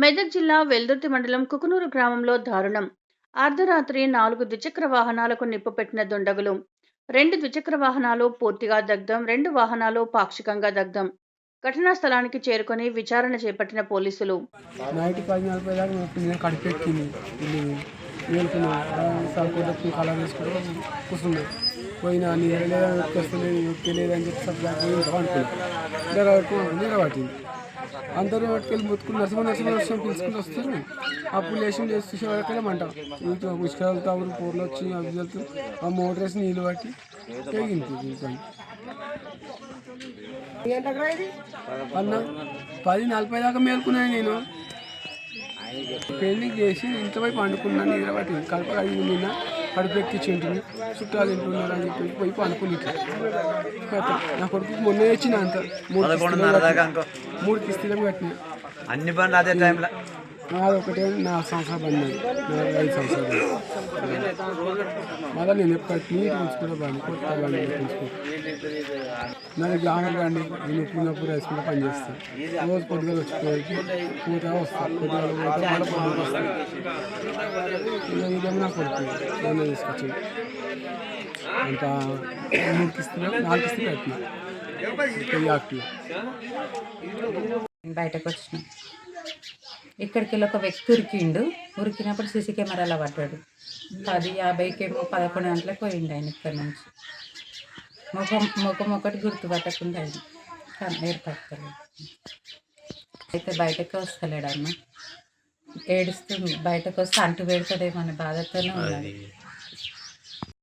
మెదక్ జిల్లా వెల్దుర్తి మండలం కుకునూరు గ్రామంలో దారుణం. అర్ధరాత్రి నాలుగు ద్విచక్ర వాహనాలకు నిప్పు పెట్టిన దుండగులు. రెండు ద్విచక్ర వాహనాలు పూర్తిగా దగ్ధం రెండు వాహనాలు పాక్షికంగా దగ్ధం. ఘటనా స్థలానికి చేరుకొని విచారణ చేపట్టిన పోలీసులు. పోయినా నీరు లేదని చెప్పి నిలబట్టింది అందరూ పట్టుకెళ్ళి ముత్తుకుని నరసింహ నరసింహ నరసింహ పిలుచుకుని వస్తారు. అప్పుడు లేచి లేచి చూసే మంట. ఇంట్లో ఉసుకలు పూర్లు వచ్చి అవి వెళ్తూ ఆ మోటర్ వేసి నీళ్ళు పట్టి తెగింది అన్న పది నలభై దాకా మేలుకున్నాను నేను. పెళ్ళి చేసి ఇంట్లో వైపు పండుకున్నాను నిద్ర పట్టింది కడప కడిగి నిన్న. కడుపు ఎక్కించుంటుంది చుట్టాలు తింటున్నారు అని చెప్పి పోయి. కథ. నా కొడుకు మొన్న వచ్చిన అంత మూడు మూడు కిస్తీలకు కట్టిన అన్ని బండ్లు అదే టైంలో నాది ఒకటే నా సంవత్సరం బండి నాది ఐదు సంవత్సరాలు మళ్ళీ నేను ఎప్పటి నీట్ ఉంచుకుంటే బండి కొత్త బండి ఉంచుకో నాది గ్లామర్ బండి నేను ఉప్పున్నప్పుడు వేసుకుంటే పని చేస్తాను రోజు పొద్దుగా వచ్చిపోయి పోతా వస్తాను పొద్దుగా పోతే మళ్ళీ పొద్దుగా వస్తాను ఇదేమో తీసుకొచ్చింది అంత మూడు కిస్తులు నాలుగు కిస్తులు బయటకు వచ్చినాం. ఇక్కడికి వెళ్ళి ఒక వ్యక్తి ఉరికిండు. ఉరికినప్పుడు సీసీ కెమెరాలో పడ్డాడు. పది యాభైకేమో పదకొండు గంటలకు పోయిండు ఆయన ఇక్కడ నుంచి. ముఖం ముఖం ఒకటి గుర్తుపట్టకుండా ఆయన కానీ ఏర్పడతలేదు. అయితే బయటకు వస్తలేడు అన్న ఏడుస్తుంది. బయటకు వస్తే అంటు పెడతాడేమో అనే బాధతోనే ఉన్నాడు.